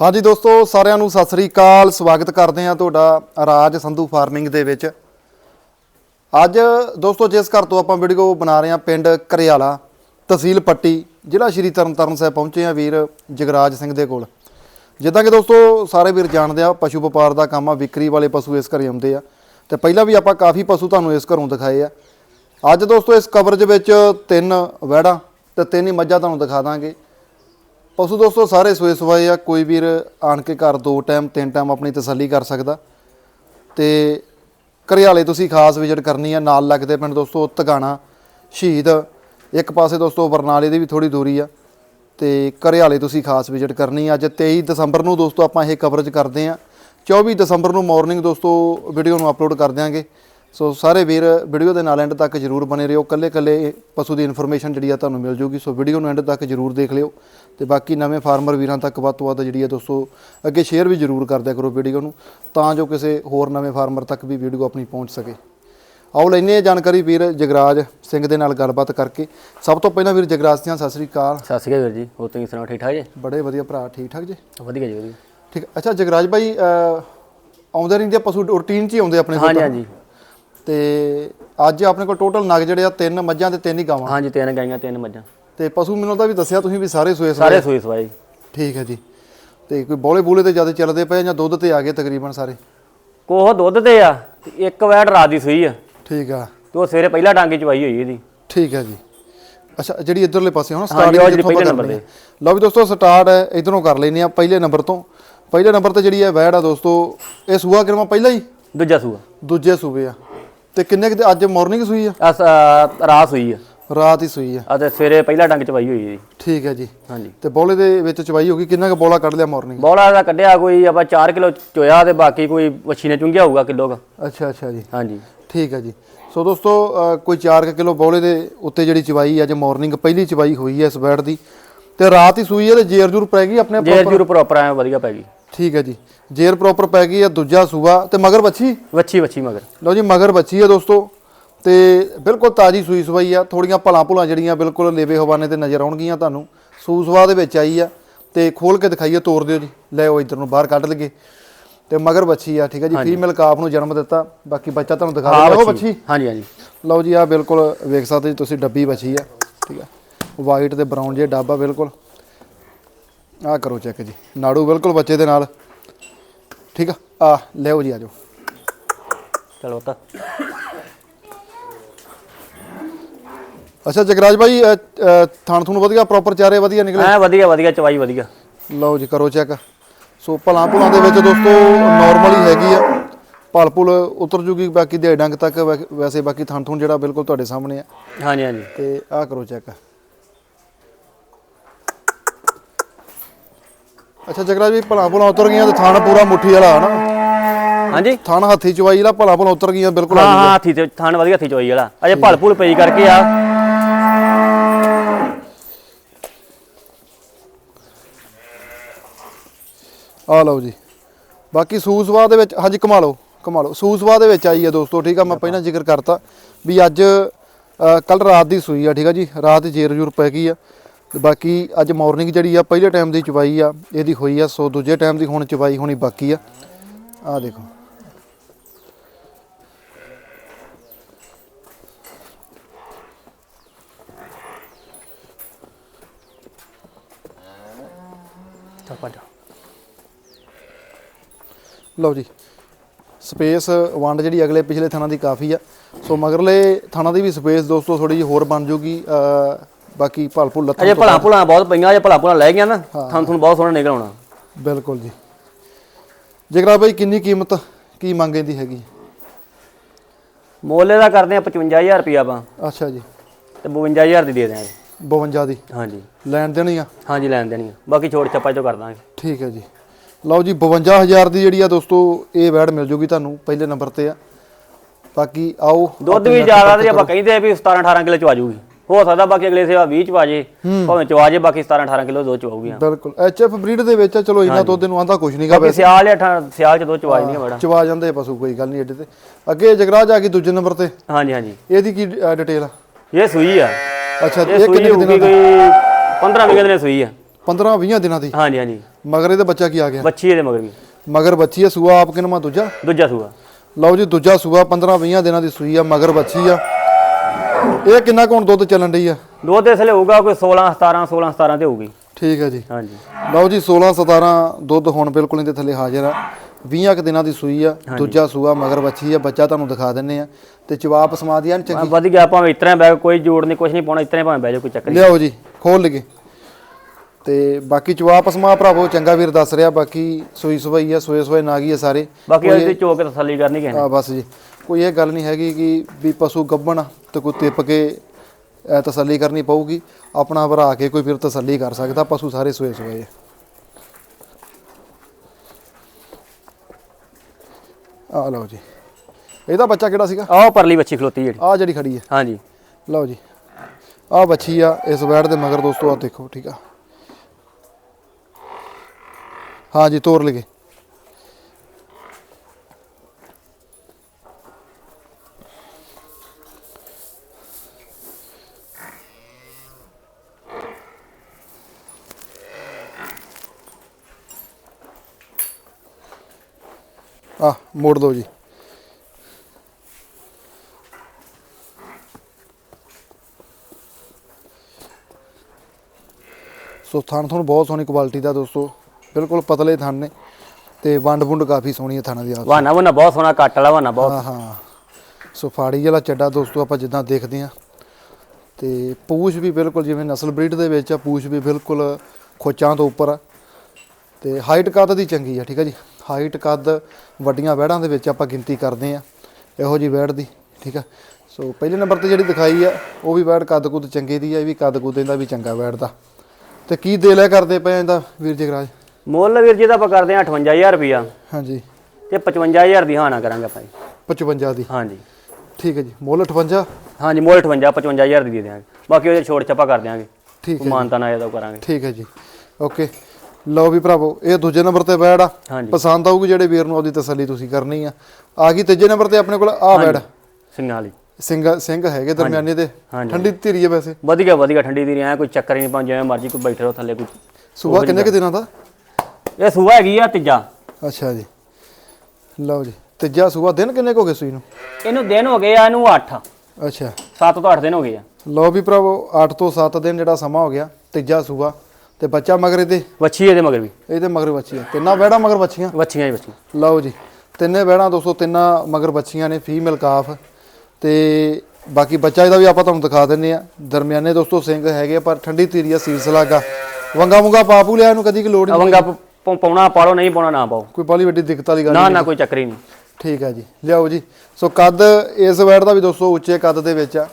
ਹਾਂਜੀ ਦੋਸਤੋ, ਸਾਰਿਆਂ ਨੂੰ ਸਤਿ ਸ੍ਰੀ ਅਕਾਲ। ਸਵਾਗਤ ਕਰਦੇ ਹਾਂ ਤੁਹਾਡਾ ਰਾਜ ਸੰਧੂ ਫਾਰਮਿੰਗ ਦੇ ਵਿੱਚ। ਅੱਜ ਦੋਸਤੋ, ਜਿਸ ਘਰ ਤੋਂ ਆਪਾਂ ਵੀਡੀਓ ਬਣਾ ਰਹੇ ਹਾਂ, ਪਿੰਡ ਕਰਿਆਲਾ, ਤਹਿਸੀਲ ਪੱਟੀ, ਜ਼ਿਲ੍ਹਾ ਸ਼੍ਰੀ ਤਰਨਤਾਰਨ ਸਾਹਿਬ ਪਹੁੰਚੇ ਹਾਂ ਵੀਰ ਜਗਰਾਜ ਸਿੰਘ ਦੇ ਕੋਲ। ਜਿੱਦਾਂ ਕਿ ਦੋਸਤੋ, ਸਾਰੇ ਵੀਰ ਜਾਣਦੇ ਆ, ਪਸ਼ੂ ਵਪਾਰ ਦਾ ਕੰਮ ਆ, ਵਿਕਰੀ ਵਾਲੇ ਪਸ਼ੂ ਇਸ ਘਰੇ ਆਉਂਦੇ ਆ। ਤੇ ਪਹਿਲਾਂ ਵੀ ਆਪਾਂ ਕਾਫੀ ਪਸ਼ੂ ਤੁਹਾਨੂੰ ਇਸ ਘਰੋਂ ਦਿਖਾਏ ਆ। ਅੱਜ ਦੋਸਤੋ, ਇਸ ਕਵਰੇਜ ਵਿੱਚ ਤਿੰਨ ਵਹਿੜਾਂ ਤੇ ਤਿੰਨ ਹੀ ਮੱਝਾਂ ਤੁਹਾਨੂੰ ਦਿਖਾ ਦਾਂਗੇ। ਪਸ਼ੂ ਦੋਸਤੋ, ਸਾਰੇ ਸੋਏ ਸਵਾਏ ਆ। ਕੋਈ ਵੀਰ ਆਣ ਕੇ ਘਰ ਦੋ ਟਾਈਮ, ਤਿੰਨ ਟਾਈਮ ਆਪਣੀ ਤਸੱਲੀ ਕਰ ਸਕਦਾ। ਤੇ ਘਰਿਆਲੇ ਤੁਸੀਂ ਖਾਸ ਵਿਜ਼ਿਟ ਕਰਨੀ ਆ। ਨਾਲ ਲੱਗਦੇ ਪਿੰਡ ਦੋਸਤੋ ਤਗਾਣਾ ਸ਼ਹੀਦ। ਇੱਕ ਪਾਸੇ ਦੋਸਤੋ, ਬਰਨਾਲੇ ਦੀ ਵੀ ਥੋੜੀ ਦੂਰੀ ਆ। ਤੇ ਘਰਿਆਲੇ ਤੁਸੀਂ ਖਾਸ ਵਿਜ਼ਿਟ ਕਰਨੀ ਅੱਜ 23 ਦਸੰਬਰ ਨੂੰ ਦੋਸਤੋ, ਆਪਾਂ ਇਹ ਕਵਰੇਜ ਕਰਦੇ ਆ। 24 ਦਸੰਬਰ ਨੂੰ ਮਾਰਨਿੰਗ ਦੋਸਤੋ ਵੀਡੀਓ ਨੂੰ ਅਪਲੋਡ ਕਰ ਦਿਆਂਗੇ। ਸੋ ਸਾਰੇ ਵੀਰ ਵੀਡੀਓ ਦੇ ਨਾਲ ਐਂਡ ਤੱਕ ਜਰੂਰ ਬਨੇ ਰਹੋ। ਕੱਲੇ ਕੱਲੇ ਪਸ਼ੂ ਦੀ ਇਨਫੋਰਮੇਸ਼ਨ ਜਿਹੜੀ ਆ ਤੁਹਾਨੂੰ ਮਿਲ ਜੂਗੀ। ਸੋ ਵੀਡੀਓ ਨੂੰ ਐਂਡ ਤੱਕ ਜਰੂਰ ਦੇਖ ਲਿਓ ਤੇ ਬਾਕੀ ਨਵੇਂ ਫਾਰਮਰ ਵੀਰਾਂ ਤੱਕ ਵੱਧ ਤੋਂ ਵੱਧ ਜਿਹੜੀ ਆ ਦੋਸਤੋ ਅੱਗੇ ਸ਼ੇਅਰ ਵੀ ਜਰੂਰ ਕਰ ਦਿਆ ਕਰੋ ਵੀਡੀਓ ਨੂੰ ਤਾਂ ਜੋ ਕਿਸੇ ਹੋਰ ਨਵੇਂ ਫਾਰਮਰ ਤੱਕ ਵੀ ਵੀਡੀਓ ਆਪਣੀ ਪਹੁੰਚ ਸਕੇ। ਆਓ ਲੈਨੇ ਆ ਜਾਣਕਾਰੀ ਵੀਰ ਜਗਰਾਜ ਸਿੰਘ ਦੇ ਨਾਲ ਗੱਲਬਾਤ ਕਰਕੇ। ਸਭ ਤੋਂ ਪਹਿਲਾਂ ਵੀਰ ਜਗਰਾਜ ਸਿੰਘ ਸਤਿ ਸ੍ਰੀ ਅਕਾਲ। ਸਤਿ ਸ਼੍ਰੀ ਅਕਾਲ ਵੀਰ ਜੀ ਹੋਰ ਤੁਸੀਂ ਸੁਣਾਓ ਠੀਕ ਠਾਕ ਜੀ? ਬੜੇ ਵਧੀਆ ਭਰਾ ਠੀਕ ਠਾਕ ਜੀ? ਵਧੀਆ ਜੀ ਵਧੀਆ। ਠੀਕ ਅੱਛਾ ਜਗਰਾਜ ਭਾਈ ਆਉਂਦੇ ਰਹਿੰਦੇ ਪਸ਼ੂ ਰੂਟੀਨ 'ਚ ਹੀ ਆਉਂਦੇ ਆਪਣੇ ਕੋਲ ਹਾਂਜੀ ਹਾਂਜੀ। ਤੇ ਅੱਜ ਆਪਣੇ ਕੋਲ ਟੋਟਲ ਨਗ ਜਿਹੜੇ ਆ ਤਿੰਨ ਮੱਝਾਂ ਤੇ ਤਿੰਨ ਹੀ ਗਾਵਾਂ। ਹਾਂਜੀ ਤਿੰਨ ਗਾਈਆਂ ਤਿੰਨ ਮੱਝਾਂ। ਤੇ ਪਸ਼ੂ ਮੈਨੂੰ ਤਾਂ ਵੀ ਦੱਸਿਆ ਤੁਸੀਂ ਵੀ ਸਾਰੇ ਸੋਏ ਸਵਾਏ? ਸਾਰੇ ਸੂਈ ਸਵਾਈ ਠੀਕ ਹੈ ਜੀ। ਤੇ ਕੋਈ ਬੋਲੇ ਬੂਲੇ ਤੇ ਜ਼ਿਆਦਾ ਚੱਲਦੇ ਪਏ ਜਾਂ ਦੁੱਧ ਤੇ ਆ ਗਏ ਤਕਰੀਬਨ ਸਾਰੇ? ਕੋਹ ਦੁੱਧ ਤੇ ਆ ਤੇ ਇੱਕ ਵੈਟ ਰਾਤ ਦੀ ਸੂਈ ਆ। ਠੀਕ ਆ। ਤੇ ਉਹ ਸਵੇਰੇ ਪਹਿਲਾ ਡਾਂਗੇ ਚਵਾਈ ਹੋਈ ਇਹਦੀ। ਠੀਕ ਹੈ ਜੀ। ਅੱਛਾ ਜਿਹੜੀ ਇਧਰਲੇ ਪਾਸੇ ਹੁਣ ਸਟਾਰਟ ਜਿੱਥੋਂ ਪਹਿਲੇ ਨੰਬਰ ਹੈ। ਲਓ ਵੀ ਦੋਸਤੋ ਸਟਾਰਟ ਹੈ ਇਧਰੋਂ ਕਰ ਲੈਨੇ ਆ ਪਹਿਲੇ ਨੰਬਰ ਤੋਂ। ਪਹਿਲੇ ਨੰਬਰ ਤੇ ਜਿਹੜੀ ਹੈ ਵੈੜ ਆ ਦੋਸਤੋ ਇਹ ਸੂਆ ਕਿਰਮਾ ਪਹਿਲਾਂ ਹੀ? ਦੂਜਾ ਸੂਆ। ਦੂਜੇ ਸੂਬੇ ਆ। ਤੇ ਕਿੰਨੇ ਕੁ ਅੱਜ ਮਾਰਨਿੰਗ ਸੂਈ ਆ? ਆ ਸ- ਆ ਰਾਤ ਸੂਈ ਆ। ਰਾਤ ਹੀ ਸੂਈ ਆ। ਆ ਤੇ ਸਵੇਰੇ ਪਹਿਲਾ ਡੰਗ ਚਵਾਈ ਹੋਈ ਇਹਦੀ ਠੀਕ ਹੈ ਜੀ। ਹਾਂਜੀ। ਤੇ ਬੋਲੇ ਦੇ ਵਿੱਚ ਚਵਾਈ ਹੋ ਗਈ ਕਿੰਨਾ ਕੁ ਬੋਲਾ ਕੱਢ ਲਿਆ ਮਾਰਨਿੰਗ ਬੋਲਾ ਦਾ ਕੱਢਿਆ ਕੋਈ ਆਪਾਂ 4 ਕਿਲੋ ਚੋਇਆ ਤੇ ਬਾਕੀ ਕੋਈ ਵੱਛੀ ਨੇ ਚੁੰਗਿਆ ਹੋਊਗਾ ਕਿਲੋ ਕ। ਅੱਛਾ ਅੱਛਾ ਜੀ। ਹਾਂਜੀ। ਠੀਕ ਹੈ ਜੀ। ਸੋ ਦੋਸਤੋ ਅ, ਕੋਈ 4 ਕਿਲੋ ਬੋਲੇ ਦੇ ਉੱਤੇ ਜਿਹੜੀ ਚਵਾਈ ਅੱਜ ਮਾਰਨਿੰਗ ਪਹਿਲੀ ਚਵਾਈ ਹੋਈ ਹੈ ਇਸ ਬੈਡ ਦੀ। ਤੇ ਰਾਤ ਹੀ ਸੂਈ ਹੈ ਤੇ ਜੇਰ ਜੂਰ ਪੈ ਗਈ ਆਪਣੇ ਜੇਰ ਜੂਰ ਪ੍ਰੋਪਰ ਆਇਆ ਵਧੀਆ ਪੈ ਗਈ। ਠੀਕ ਹੈ ਜੀ। ਜੇਰ ਪ੍ਰੋਪਰ ਪੈ ਗਈ ਹੈ ਦੂਜਾ ਸੂਆ ਤੇ ਮਗਰ ਬੱਚੀ ਵੱਛੀ ਵੱਛੀ ਮਗਰ। ਲਓ ਜੀ ਮਗਰ ਬੱਚੀ ਹੈ ਦੋਸਤੋ। ਤੇ ਬਿਲਕੁਲ ਤਾਜੀ ਸੂਈ ਸਵਾਈ ਆ। ਥੋੜੀਆਂ ਭਲਾਂ ਭੁਲਾਂ ਜਿਹੜੀਆਂ ਬਿਲਕੁਲ ਲੇਵੇ ਹਵਾਨੇ ਤੇ ਨਜ਼ਰ ਆਉਣਗੀਆਂ ਤੁਹਾਨੂੰ। ਸੂ ਸਵਾ ਦੇ ਵਿੱਚ ਆਈ ਆ। ਤੇ ਖੋਲ ਕੇ ਦਿਖਾਈਏ ਤੋੜ ਦਿਓ ਜੀ। ਲੈ ਉਹ ਇਧਰ ਨੂੰ ਬਾਹਰ ਕੱਢ ਲਗੇ ਤੇ ਮਗਰ ਬੱਚੀ ਆ ਠੀਕ ਹੈ ਜੀ। ਫੀਮੇਲ ਕਾਫ ਨੂੰ ਜਨਮ ਦਿੱਤਾ। ਬਾਕੀ ਬੱਚਾ ਤੁਹਾਨੂੰ ਦਿਖਾ ਆ ਦਿੰਦੇ। ਉਹ ਬੱਚੀ ਹਾਂਜੀ ਹਾਂਜੀ। ਲਓ ਜੀ ਆ ਬਿਲਕੁਲ ਵੇਖ ਸਕਦੇ ਜੀ ਤੁਸੀਂ ਡੱਬੀ ਬੱਚੀ ਆ। ਠੀਕ ਆ ਵਾਈਟ ਤੇ ਬਰਾਊਨ ਜਿਹਾ ਡੱਬਾ ਬਿਲਕੁਲ। ਆ ਕਰੋ ਚੈੱਕ ਜੀ। ਨਾੜੂ ਬਿਲਕੁਲ ਬੱਚੇ ਦੇ ਨਾਲ। ਠੀਕ ਆ? ਆ ਲਿਓ ਜੀ ਆਜੋ ਚਲੋ ਤਾਂ। ਅੱਛਾ ਜਗਰਾਜ ਭਾਈ ਅ, ਅ, ਥਣ ਥੁਣ ਵਧੀਆ ਪ੍ਰੋਪਰ ਚਾਰੇ ਵਧੀਆ ਨਿਕਲੇ? ਐ ਵਧੀਆ ਵਧੀਆ ਚਵਾਈ ਵਧੀਆ। ਲਓ ਜੀ ਕਰੋ ਚੈੱਕ ਸੋ ਭਲਾਂ ਭੁਲਾਂ ਦੇ ਵਿੱਚ ਦੋਸਤੋ ਨਾਰਮਲ ਹੀ ਹੈਗੀ ਆ। ਭਲ ਭੁਲ ਉਤਰ ਜੂਗੀ ਬਾਕੀ ਦੇ ਡੰਗ ਤੱਕ ਵੈ- ਵੈਸੇ ਬਾਕੀ ਥਣ ਥੁਣ ਜਿਹੜਾ ਬਿਲਕੁਲ ਤੁਹਾਡੇ ਸਾਹਮਣੇ ਆ। ਹਾਂਜੀ ਹਾਂਜੀ। ਤੇ ਆਹ ਕਰੋ ਚੈੱਕ ਅੱਛਾ ਜਗਰਾਜ ਵੀ ਭਲਾਂ ਭੁਲਾਂ ਉਤਰ ਗਈਆਂ ਤੇ ਥਣ ਪੂਰਾ ਮੁੱਠੀ ਵਾਲਾ ਹਨਾ? ਹਾਂਜੀ। ਥਣ ਹੱਥੀ ਚਵਾਈ ਜਿਹੜਾ ਭਲਾਂ ਭੁਲਾਂ ਉਤਰ ਗਈਆਂ ਬਿਲਕੁਲ ਹਾਂ ਹਾਂ ਹੱਥੀ ਤੇ ਥਣ ਵਧੀਆ ਹੱਥੀ ਚੋਈ ਵਾਲਾ। ਅਜੇ ਭਲ ਭੁਲ ਪਈ ਕਰਕੇ ਆ। ਆ ਲਓ ਜੀ। ਬਾਕੀ ਸੂਸਵਾ ਦੇ ਵਿੱਚ ਹਾਂਜੀ ਕਮਾ ਲਓ ਕਮਾ ਲਓ। ਸੂਸਵਾ ਦੇ ਵਿੱਚ ਆਈ ਹੈ ਦੋਸਤੋ ਠੀਕ ਆ ਮੈਂ ਪਹਿਲਾਂ ਜ਼ਿਕਰ ਕਰਤਾ ਵੀ ਅੱਜ ਕੱਲ ਰਾਤ ਦੀ ਸੂਈ ਆ ਠੀਕ ਆ ਜੀ। ਰਾਤ ਜੇਰ ਜੂਰ ਪੈ ਗਈ ਆ। ਤੇ ਬਾਕੀ ਅੱਜ ਮਾਰਨਿੰਗ ਜਿਹੜੀ ਆ ਪਹਿਲੇ ਟਾਈਮ ਦੀ ਚਵਾਈ ਆ ਇਹਦੀ ਹੋਈ ਆ ਸੋ ਦੂਜੇ ਟਾਈਮ ਦੀ ਹੁਣ ਚਵਾਈ ਹੋਣੀ ਬਾਕੀ ਆ। ਆ ਦੇਖੋ। ਚੱਲ ਲਓ ਜੀ ਸਪੇਸ ਵੰਡ ਜਿਹੜੀ ਅਗਲੇ ਪਿਛਲੇ ਥਾਣਾ ਦੀ ਕਾਫੀ ਆ। ਸੋ ਮਗਰਲੇ ਥਾਣਾ ਦੀ ਵੀ ਸਪੇਸ ਦੋਸਤੋ ਥੋੜੀ ਜਿਹੀ ਹੋਰ ਬਣ ਜੂਗੀ। ਬਾਕੀ ਭਲ ਭੁਲ ਲੱਤਾਂ ਅਜੇ ਭਲਾ ਭੁਲਾ ਬਹੁਤ ਪਈਆਂ ਅਜੇ ਭਲਾ ਭੁਲਾ ਲੈ ਗਿਆ ਨਾ ਥਣ ਥਣ ਬਹੁਤ ਸੋਹਣਾ ਨਿਕਲ ਆਉਣਾ। ਬਿਲਕੁਲ ਜੀ। ਜਿਗਰਾ ਬਾਈ ਕਿੰਨੀ ਕੀਮਤ ਕੀ ਮੰਗੇ ਦੀ ਹੈਗੀ? ਮੋਲੇ ਦਾ ਕਰਦੇ ਆ 55000 ਰੁਪਿਆ ਆਪਾਂ। ਅੱਛਾ ਜੀ। ਤੇ 52000 ਦੀ ਦੇ ਦਿਆਂਗੇ। 52 ਦੀ? ਹਾਂਜੀ। ਲੈਣ ਦੇਣੀ ਆ? ਹਾਂਜੀ ਲੈਣ ਦੇਣੀ ਆ। ਬਾਕੀ ਛੋੜ ਛੱਪਾ ਚੋਂ ਕਰ ਦਾਂਗੇ। ਠੀਕ ਹੈ ਜੀ। ਲਓ ਜੀ 52000 ਦੀ ਜਿਹੜੀ ਆ ਦੋਸਤੋ ਇਹ ਵੈੜ ਮਿਲ ਜੂਗੀ ਤੁਹਾਨੂੰ ਪਹਿਲੇ ਨੰਬਰ ਤੇ ਆ। ਬਾਕੀ ਆਓ ਦੁੱਧ ਵੀ ਜ਼ਿਆਦਾ ਤੇ ਆਪਾਂ ਕਹਿੰਦੇ ਆ ਵੀ 17 18 ਕਿਲੋ ਚਵਾ ਜੂਗੀ। ਹੋ ਸਕਦਾ ਬਾਕੀ ਅਗਲੇ ਸੇਵਾ 20 ਚਵਾ ਜੇ ਭਾਵੇਂ ਚਵਾ ਜੇ ਬਾਕੀ 17 18 ਕਿਲੋ ਦੋ ਚਵਾਉਗੀ ਬਿਲਕੁਲ। ਐਚਐਫ ਬਰੀਡ ਦੇ ਵਿੱਚ ਆ, ਚਲੋ ਇਹਨਾਂ ਦੁੱਧ ਨੂੰ ਆਂਦਾ ਕੁਝ ਨਹੀਂਗਾ ਬਾਕੀ ਸਿਆਲ ਜਾਂ ਠਾ- ਸਿਆਲ ਚ ਦੋ ਚਵਾ ਨਹੀਂ ਬੜਾ ਚਵਾ ਜਾਂਦੇ ਪਸ਼ੂ ਕੋਈ ਗੱਲ ਨਹੀਂ ਏਡੇ ਤੇ। ਅੱਗੇ ਜਗਰਾਜ ਆ ਗਈ ਦੂਜੇ ਨੰਬਰ ਤੇ। ਹਾਂਜੀ ਹਾਂਜੀ। ਇਹਦੀ ਕੀ ਡਿਟੇਲ ਆ? ਇਹ ਸੂਈ ਆ। ਅੱਛਾ ਇਹ ਇਹ ਸੂਈ ਕਿੰਨੇ ਕੁ ਹੋਊਗੀ ਦਿਨਾਂ ਦੀ? ਕੋਈ 15 20 ਦਿਨ ਸੂਈ ਆ। 15 20 ਦਿਨਾਂ ਦੀ? ਹਾਂਜੀ ਹਾਂਜੀ। ਮਗਰ ਇਹਦਾ ਬੱਚਾ ਕੀ ਆ ਗਿਆ? ਬੱਚੀ ਇਹਦੇ ਮਗਰ ਵੀ। ਮਗਰ ਬੱਚੀ ਆ ਸੂਆ ਆਪ ਕਿਨਮਾ ਦੂਜਾ? ਦੂਜਾ ਸੂਆ। ਲਓ ਜੀ ਦੂਜਾ ਸੂਆ 15 20 ਦਿਨਾਂ ਦੀ ਸੂਈ ਆ ਮਗਰ ਬੱਚੀ ਆ। ਇਹ ਕਿੰਨਾ ਕੁ ਹੁਣ ਦੁੱਧ ਚੱਲਣ ਡਈ ਆ? ਦੋ ਤੇ ਇਸਲੇ ਹੋਊਗਾ ਕੋਈ 16 17 16 17 ਤੇ ਹੋਊਗੀ। ਠੀਕ ਹੈ ਜੀ। ਹਾਂਜੀ। ਲਓ ਜੀ 16 17 ਦੁੱਧ ਹੁਣ ਬਿਲਕੁਲ ਇਹਦੇ ਥੱਲੇ ਹਾਜ਼ਰ ਆ। 20 ਕੁ ਦਿਨਾਂ ਦੀ ਸੂਈ ਆ ਦੂਜਾ ਸੂਆ ਮਗਰ ਬੱਚੀ ਆ ਬੱਚਾ ਤੁਹਾਨੂੰ ਦਿਖਾ ਦਿੰਨੇ ਆ। ਤੇ ਜਵਾਬ ਸਮਾ ਦੀ ਐਨ ਆ ਚੰਗੀ ਵਧ ਗਿਆ ਭਾਵੇਂ ਇਤਨਾ ਬੈ ਕੋਈ ਜੋੜ ਨਹੀਂ ਕੁਝ ਨਹੀਂ ਪਾਉਣਾ ਇਤਨੇ ਭਾਵੇਂ ਬਹਿ ਜਾ ਕੋਈ ਚੱਕਰ ਨਹੀਂ। ਲਿਆਓ ਜੀ ਖੋਲ ਲਗੇ ਤੇ ਬਾਕੀ ਜਵਾਬ ਸਮਾ ਭਰਾਵੋ ਚੰਗਾ ਵੀਰ ਦੱਸ ਰਿਹਾ ਬਾਕੀ ਸੂਈ ਸਵਾਈ ਆ ਸੋਏ ਸੋਏ ਨਾਗੀ ਆ ਸਾਰੇ। ਬਾਕੀ ਇਹਦੀ ਚੋਕ ਤਸੱਲੀ ਕਰਨੀ ਨੇ। ਆ ਬਸ ਜੀ। ਕੋਈ ਇਹ ਗੱਲ ਨਹੀਂ ਹੈਗੀ ਕਿ ਵੀ ਪਸ਼ੂ ਗੱਭਣ ਤੇ ਕੋਈ ਤਿਪ ਕੇ ਤਸੱਲੀ ਕਰਨੀ ਪਊਗੀ। ਆਪਣਾ ਭਰਾ ਕੇ ਕੋਈ ਫਿਰ ਤਸੱਲੀ ਕਰ ਸਕਦਾ ਪਸ਼ੂ ਸਾਰੇ ਸੋਏ ਸੋਏ ਆ। ਲਓ ਜੀ। ਇਹਦਾ ਬੱਚਾ ਕਿਹੜਾ ਸੀਗਾ? ਆਹ ਪਰਲੀ ਬੱਚੀ ਖਲੋਤੀ ਜਿਹੜੀ। ਆ ਜਿਹੜੀ ਖੜੀ ਹੈ ਹਾਂਜੀ। ਲਓ ਜੀ। ਆ ਬੱਚੀ ਆ ਇਸ ਵੈੜ ਦੇ ਮਗਰ ਦੋਸਤੋ ਆ ਦੇਖੋ ਠੀਕ ਆ। ਹਾਂ ਜੀ ਤੋਰ ਲਗੇ ਆ ਮੋੜ ਦੋ ਜੀ। ਸੋ ਥਣ ਤੁਹਾਨੂੰ ਬਹੁਤ ਸੋਹਣੀ ਕੁਆਲਿਟੀ ਦਾ ਦੋਸਤੋ ਬਿਲਕੁਲ ਪਤਲੇ ਥਣ ਨੇ ਤੇ ਵੰਡ ਵੁੰਡ ਕਾਫੀ ਸੋਹਣੀ ਹੈ ਥਣਾਂ ਦੀ ਆਪ ਵਾਨਾ ਵਾਨਾ ਬਹੁਤ ਸੋਹਣਾ ਕੱਟ ਵਾਲਾ ਵਾਨਾ ਬਹੁਤ। ਹਾਂ ਹਾਂ। ਸੋ ਫਾੜੀ ਵਾਲਾ ਚੱਡਾ ਦੋਸਤੋ ਆਪਾਂ ਜਿੱਦਾਂ ਦੇਖਦੇ ਆ ਤੇ ਪੂਛ ਵੀ ਬਿਲਕੁਲ ਜਿਵੇਂ ਨਸਲ ਬਰੀਡ ਦੇ ਵਿੱਚ ਆ ਪੂਛ ਵੀ ਬਿਲਕੁਲ ਖੋਚਾਂ ਤੋਂ ਉੱਪਰ ਆ। ਤੇ ਹਾਈਟ ਕੱਦ ਦੀ ਚੰਗੀ ਆ ਠੀਕ ਆ ਜੀ? ਹਾਈਟ ਕੱਦ ਵੱਡੀਆਂ ਵਹਿੜਾਂ ਦੇ ਵਿੱਚ ਆਪਾਂ ਗਿਣਤੀ ਕਰਦੇ ਆ ਇਹੋ ਜੀ ਵਹਿੜ ਦੀ ਠੀਕ ਆ? ਸੋ ਪਹਿਲੇ ਨੰਬਰ ਤੇ ਜਿਹੜੀ ਦਿਖਾਈ ਆ ਉਹ ਵੀ ਵਹਿੜ ਕੱਦ ਕੁੱਦ ਚੰਗੇ ਦੀ ਆ ਇਹ ਵੀ ਕੱਦ ਕੁੱਦ ਇਹਦਾ ਵੀ ਚੰਗਾ ਵਹਿੜ ਦਾ। ਤੇ ਕੀ ਦੇ ਲਿਆ ਕਰਦੇ ਪਏ ਇਹਦਾ ਵੀਰ ਜਗਰਾਜ ਮੁੱਲ ਵੀਰ ਜੀ ਦਾ ਆਪਾਂ ਕਰਦੇ ਆ 58000 ਰੁਪਿਆ ਹਾਂਜੀ। ਤੇ 55000 ਦੀ ਹਾਨਾ ਕਰਾਂਗੇ ਆਪਾਂ ਜੀ। 55 ਦੀ? ਹਾਂਜੀ। ਠੀਕ ਹੈ ਜੀ। ਮੁੱਲ 58 ਹਾਂਜੀ ਮੁੱਲ 58 55000 ਦੀ ਦੇ ਦਿਆਂਗੇ। ਬਾਕੀ ਉਹਦੇ ਛੋੜ ਛੱਪਾ ਕਰ ਦਿਆਂਗੇ। ਠੀਕ ਹੈ ਮਾਨਤਾ ਨਾ ਇਹਦਾ ਕਰਾਂਗੇ। ਠੀਕ ਹੈ ਜੀ। ਓਕੇ। ਲਓ ਵੀ ਭਰਾਵੋ ਇਹ ਦੂਜੇ ਨੰਬਰ ਤੇ ਬੈੜ ਆ। ਹਾਂਜੀ। ਪਸੰਦ ਆਊਗੀ ਜਿਹੜੇ ਵੀਰ ਨੂੰ ਉਹਦੀ ਤਸੱਲੀ ਤੁਸੀਂ ਕਰਨੀ ਆ। ਆ ਗਈ ਤੀਜੇ ਨੰਬਰ ਤੇ ਆਪਣੇ ਕੋਲ ਆ ਬੈੜ ਸਿੰਘਾਂ ਵਾਲੀ। ਸਿੰਘ ਸਿੰਘ ਹੈਗੇ ਦਰਮਿਆਨੇ ਦੇ। ਹਾਂਜੀ। ਠੰਡੀ ਧੀਰੀ ਹੈ ਵੈਸੇ। ਵਧੀਆ ਵਧੀਆ ਠੰਡੀ ਦੀ ਰਿਆ ਕੋਈ ਚੱਕਰ ਹੀ ਨਹੀਂ ਪਾ ਜਿਵੇਂ ਮਰਜ਼ੀ ਕੋਈ ਬੈਠੇ ਰਹੋ ਥੱਲੇ ਕੋਈ ਸੂਬਾ ਕਿੰਨੇ ਕੁ ਦਿਨਾਂ ਦਾ? ਇਹ ਸੂਆ ਹੈਗੀ ਆ ਤੀਜਾ। ਅੱਛਾ ਜੀ। ਲਓ ਜੀ ਤੀਜਾ ਸੂਬਾ ਦਿਨ ਕਿੰਨੇ ਕੁ ਹੋ ਗਏ ਸੂਈ ਨੂੰ? ਇਹਨੂੰ ਦਿਨ ਹੋ ਗਏ ਆ ਇਹਨੂੰ 8 ਅੱਛਾ। 7 ਤੋਂ 8 ਦਿਨ ਹੋ ਗਏ ਆ। ਲਓ ਵੀ ਭਰਾਵੋ 8 ਤੋਂ 7 ਦਿਨ ਜਿਹੜਾ ਸਮਾਂ ਹੋ ਗਿਆ ਤੀਜਾ ਸੂਬਾ। ਤੇ ਬੱਚਾ ਮਗਰ ਇਹਦੇ ਵੱਛੀ ਇਹਦੇ ਮਗਰ ਵੀ। ਇਹਦੇ ਮਗਰ ਬੱਚੀਆਂ ਤਿੰਨਾਂ ਬੈੜਾਂ ਮਗਰ ਬੱਚੀਆਂ ਵੱਛੀਆਂ ਹੀ ਵੱਛੀ ਲਓ ਜੀ ਤਿੰਨੇ ਬਹਿਣਾ ਦੋਸਤੋ ਤਿੰਨਾਂ ਮਗਰ ਬੱਚੀਆਂ ਨੇ ਫੀਮੇਲ ਕਾਫ। ਤੇ ਬਾਕੀ ਬੱਚਾ ਇਹਦਾ ਵੀ ਆਪਾਂ ਤੁਹਾਨੂੰ ਦਿਖਾ ਦਿੰਨੇ ਆ ਦਰਮਿਆਨੇ ਦੋਸਤੋ ਸਿੰਘ ਹੈਗੇ ਆ, ਪਰ ਠੰਡੀ ਧੀਰੀ ਆ ਸੀਰਸ ਲਾਗਾ ਵੰਗਾ ਮੁੰਗਾ ਪਾਪੂ ਲਿਆ ਇਹਨੂੰ ਕਦੀ ਕਿ ਲੋੜ ਨਹੀਂ ਅਵੰਗਾ ਪ- ਪਾਉਣਾ ਪਾਲੋ ਨਹੀਂ ਪਾਉਣਾ ਨਾ ਪਾਓ। ਕੋਈ ਬਾਲੀ ਵੱਡੀ ਦਿੱਕਤ ਵਾਲੀ ਗੱਲ ਨਾ ਨਹੀਂ ਨਾ ਕੋਈ ਚੱਕਰ ਹੀ ਨਹੀਂ। ਠੀਕ ਹੈ ਜੀ ਲਿਆਓ ਜੀ। ਸੋ ਕੱਦ ਇਸ ਵੈੜ ਦਾ ਵੀ ਦੋਸਤੋ ਉੱਚੇ ਕੱਦ ਦੇ ਵਿੱਚ ਆ।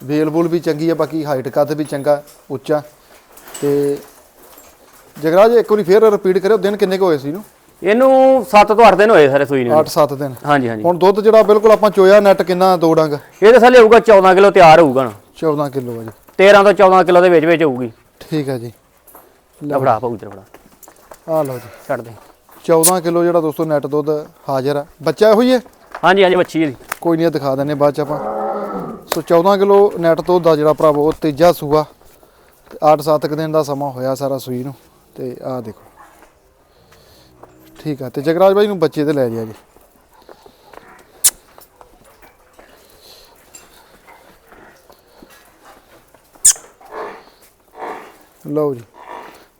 ਵੇਲ ਬੂਲ ਵੀ ਚੰਗੀ ਆ ਬਾਕੀ ਹਾਈਟ ਕੱਦ ਵੀ ਚੰਗਾ ਉੱਚਾ। ਤੇ ਜਗਰਾਜ ਇੱਕ ਵਾਰੀ ਫੇਰ ਰਿਪੀਟ ਕਰਿਓ ਦਿਨ ਕਿੰਨੇ ਕੁ ਹੋਏ ਸੀ ਇਹਨੂੰ? ਇਹਨੂੰ 7 ਤੋਂ 8 ਦਿਨ ਹੋਏ ਸਾਰੇ ਸੂਈ ਨੂੰ। 8-7 ਦਿਨ। ਹਾਂਜੀ ਹਾਂਜੀ। ਹੁਣ ਦੁੱਧ ਜਿਹੜਾ ਬਿਲਕੁਲ ਆਪਾਂ ਚੋਇਆ ਨੈਟ ਕਿੰਨਾ ਦੋ ਡੰਗ? ਇਹਦੇ ਥੱਲੇ ਹੋਊਗਾ 14 ਕਿਲੋ ਤਿਆਰ ਹੋਊਗਾ ਨਾ 14 ਕਿਲੋ ਆ ਜੀ। 13 ਤੋਂ 14 ਕਿਲੋ ਦੇ ਵਿੱਚ ਵਿੱਚ ਹੋਊਗੀ। ਠੀਕ ਹੈ ਜੀ। ਲੈ ਫੜਾ ਪਾਉ ਇਧਰ ਫੜਾ। ਆ ਲਓ ਜੀ। ਛੱਡ ਦੇ। 14 ਕਿਲੋ ਜਿਹੜਾ ਦੋਸਤੋ ਨੈਟ ਦੁੱਧ ਹਾਜ਼ਰ ਆ। ਬੱਚਾ ਇਹੋ ਹੀ ਹੈ? ਹਾਂਜੀ ਹਾਂਜੀ ਵੱਛੀ ਇਹਦੀ। ਕੋਈ ਨਹੀਂ ਇਹ ਦਿਖਾ ਦਿੰਨੇ ਬਾਅਦ ਚ ਆਪਾਂ। ਸੋ 14 ਕਿਲੋ ਨੈਟ ਦੁੱਧ ਦਾ ਜਿਹੜਾ ਭਰਾਵੋ ਤੀਜਾ ਸੂਆ। 8-7 ਕੁ ਦਿਨ ਦਾ ਸਮਾਂ ਹੋਇਆ ਸਾਰਾ ਸੂਈ ਨੂੰ। ਤੇ ਆਹ ਦੇਖੋ। ਠੀਕ ਆ, ਤੇ ਜਗਰਾਜ ਬਾਈ ਨੂੰ ਬੱਚੇ ਤੇ ਲੈ ਜਿਆ ਜੀ ਲਓ ਜੀ,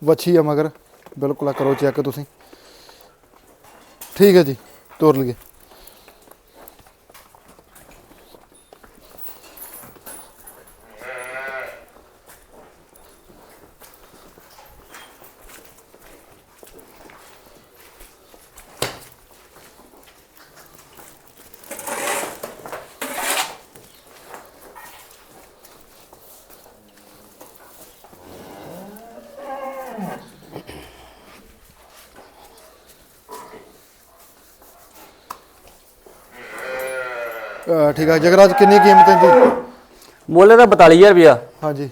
ਵੱਛੀ ਆ ਮਗਰ। ਬਿਲਕੁਲ ਆ ਕਰੋ ਚੈੱਕ ਤੁਸੀਂ। ਠੀਕ ਹੈ ਜੀ, ਤੋਰ ਲਈਏ ਅਹ ਠੀਕ ਆ ਜਗਰਾਜ ਕਿੰਨੀ ਕੀਮਤ ਹੈ ਜੀ ਮੁੱਲ ਇਹਦਾ 42000 ਰੁਪਿਆ ਹਾਂਜੀ।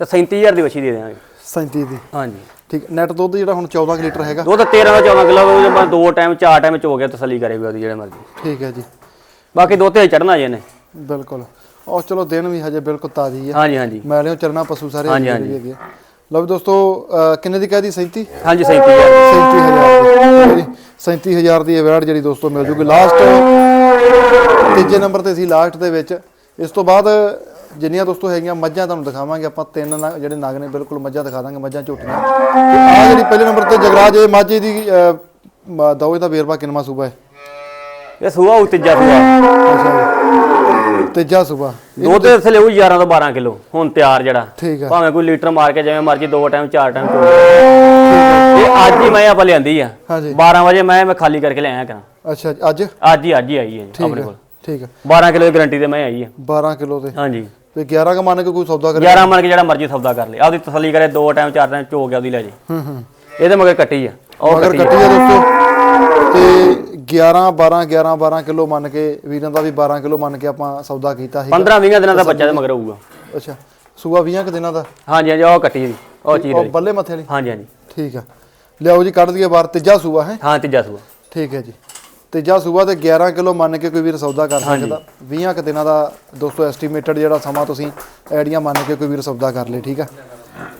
ਤੇ 37000 ਦੀ ਵੱਛੀ ਦੇ ਦਿਆਂਗੇ। 37 ਦੀ। ਹਾਂਜੀ। ਠੀਕ ਨੈਟ ਦੁੱਧ ਜਿਹੜਾ ਹੁਣ 14 ਕੁ ਲੀਟਰ ਹੈਗਾ। ਦੁੱਧ 13 ਤੋਂ 14 ਕਿਲੋ ਉਹ ਆਪਾਂ ਦੋ ਟਾਈਮ ਚਾਰ ਟਾਈਮ ਚ ਹੋ ਗਿਆ ਤਸੱਲੀ ਕਰੇਗਾ ਉਹਦੀ ਜਿਹੜੇ ਮਰਜ਼ੀ। ਠੀਕ ਹੈ ਜੀ। ਬਾਕੀ ਦੋ ਤੇ ਚੜਨਾ ਜੇ ਨੇ ਬਿਲਕੁਲ। ਉਹ ਚਲੋ ਦਿਨ ਵੀ ਹਜੇ ਬਿਲਕੁਲ ਤਾਜ਼ੀ ਆ ਹਾਂਜੀ ਹਾਂਜੀ। ਮੈਲਿਓ ਚਰਨਾ ਪਸ਼ੂ ਸਾਰੇ ਹਾਂਜੀ, ਹੈਗੇ ਆ। ਲਓ ਵੀ ਦੋਸਤੋ ਅਹ ਕਿੰਨੇ ਦੀ ਕਹਿਦੀ 37 ਹਾਂਜੀ 37000 37000 ਦੀ। 37000 ਦੀ ਇਹ ਵੈੜ ਜਿਹੜੀ ਦੋਸਤੋ ਮਿਲ ਜੂਗੀ। ਲਾਸਟ ਤੀਜੇ ਨੰਬਰ ਤੇ ਸੀ ਲਾਸਟ ਦੇ ਵਿੱਚ। ਇਸ ਤੋਂ ਬਾਅਦ ਜਿੰਨੀਆਂ ਦੋਸਤੋ ਹੈਗੀਆਂ ਮੱਝਾਂ ਤੁਹਾਨੂੰ ਦਿਖਾਵਾਂਗੇ ਆਪਾਂ ਤਿੰਨ ਜਿਹੜੇ ਨਗ ਨੇ ਬਿਲਕੁਲ ਮੱਝਾਂ ਦਿਖਾ ਦਾਂਗੇ ਮੱਝਾਂ ਝੋਟੀਆਂ। ਆ ਜਿਹੜੀ ਪਹਿਲੇ ਨੰਬਰ ਤੇ ਜਗਰਾਜ ਇਹ ਮੱਝ ਦੀ ਮ- ਦੋ ਵੇਰਵਾ ਕਿੰਨਵਾ ਸੂਬਾ ਹੈ? ਇਹ ਸੂਆ ਉਹ ਤੀਜਾ ਜੀ ਤੀਜਾ ਸੂਬਾ। ਦੁੱਧ ਦੇ ਥਲੇ ਉਹ 11 ਤੋਂ 12 ਕਿਲੋ ਹੁਣ ਤਿਆਰ ਜਿਹੜਾ। ਭਾਵੇਂ ਕੋਈ ਲੀਟਰ ਮਾਰ ਕੇ ਜਿਵੇਂ ਮਰਜ਼ੀ ਦੋ ਟਾਈਮ ਚਾਰ ਟਾਈਮ ਇਹ ਅੱਜ ਹੀ ਮੈਂ ਆਪਾਂ ਲਿਆਂਦੀ ਆ। ਹਾਂਜੀ। 12 ਵਜੇ ਮੈਂ ਮੈਂ ਖਾਲੀ ਕਰਕੇ ਲਿਆਇਆ ਕਰਾਂ। ਅੱਛਾ ਅੱਜ? ਅੱਜ ਹੀ ਅੱਜ ਹੀ ਆਈ ਹੈ ਆਪਣੇ ਕੋਲ। ਠੀਕ ਹੈ 12 ਕਿਲੋ ਦੀ ਗਾਰੰਟੀ ਤੇ ਮੈਂ ਆਈ ਹੈ 12 ਕਿਲੋ ਤੇ। ਹਾਂਜੀ। ਤੇ 11 ਕ ਮੰਨ ਕੇ ਕੋਈ ਸੌਦਾ ਕਰੇ? 11 ਮੰਨ ਕੇ ਜਿਹੜਾ ਮਰਜ਼ੀ ਸੌਦਾ ਕਰ ਲੇ। ਆਪਦੀ ਤਸੱਲੀ ਕਰੇ ਦੋ ਟਾਈਮ ਚਾਰ ਟਾਈਮ ਚੋ ਗਿਆ ਉਹਦੀ ਲੈ ਜੇ। ਹੂੰ ਹੂੰ। ਇਹਦੇ ਮਗਰ ਕੱਟੀ ਆ। ਉਹ ਮਗਰ ਕੱਟੀ ਆ। ਆ ਦੋਸਤੋ। ਤੇ 11 12 11 12 ਕਿਲੋ ਮੰਨ ਕੇ ਵੀਰਾਂ ਦਾ ਵੀ 12 ਕਿਲੋ ਮੰਨ ਕੇ ਆਪਾਂ ਸੌਦਾ ਕੀਤਾ ਸੀ 15 20 ਦਿਨਾਂ ਦਾ ਬੱਚਾ ਦੇ ਮਗਰ ਹੋਊਗਾ। ਅੱਛਾ। ਸੂਆ 20 ਕ ਦਿਨਾਂ ਦਾ? ਹਾਂਜੀ ਹਾਂਜੀ ਉਹ ਕੱਟੀ ਜੀ ਉਹ ਚੀਜ਼ ਉਹ ਬੱਲੇ ਮੱਥੇ ਵਾਲੀ? ਹਾਂਜੀ ਹਾਂਜੀ। ਠੀਕ ਆ। ਲਿਆਓ ਜੀ ਕੱਢ ਦਈਏ ਬਾਹਰ। ਤੀਜਾ ਸੂਆ ਹੈ? ਹਾਂ ਤੀਜਾ ਸੂਆ। ਠੀਕ ਹੈ ਜੀ। ਤੀਜਾ ਸੂਆ ਤੇ 11 ਕਿਲੋ ਮੰਨ ਕੇ ਕੋਈ ਵੀਰ ਸੌਦਾ ਕਰ ਸਕਦਾ। 20 ਕ ਦਿਨਾਂ ਦਾ ਦੋਸਤੋ ਐਸਟੀਮੇਟਡ ਜਿਹੜਾ ਸਮਾਂ ਤੁਸੀਂ ਆਈਡੀਆ ਮੰਨ ਕੇ ਕੋਈ ਵੀਰ ਸੌਦਾ ਕਰ ਲੇ ਠੀਕ ਆ?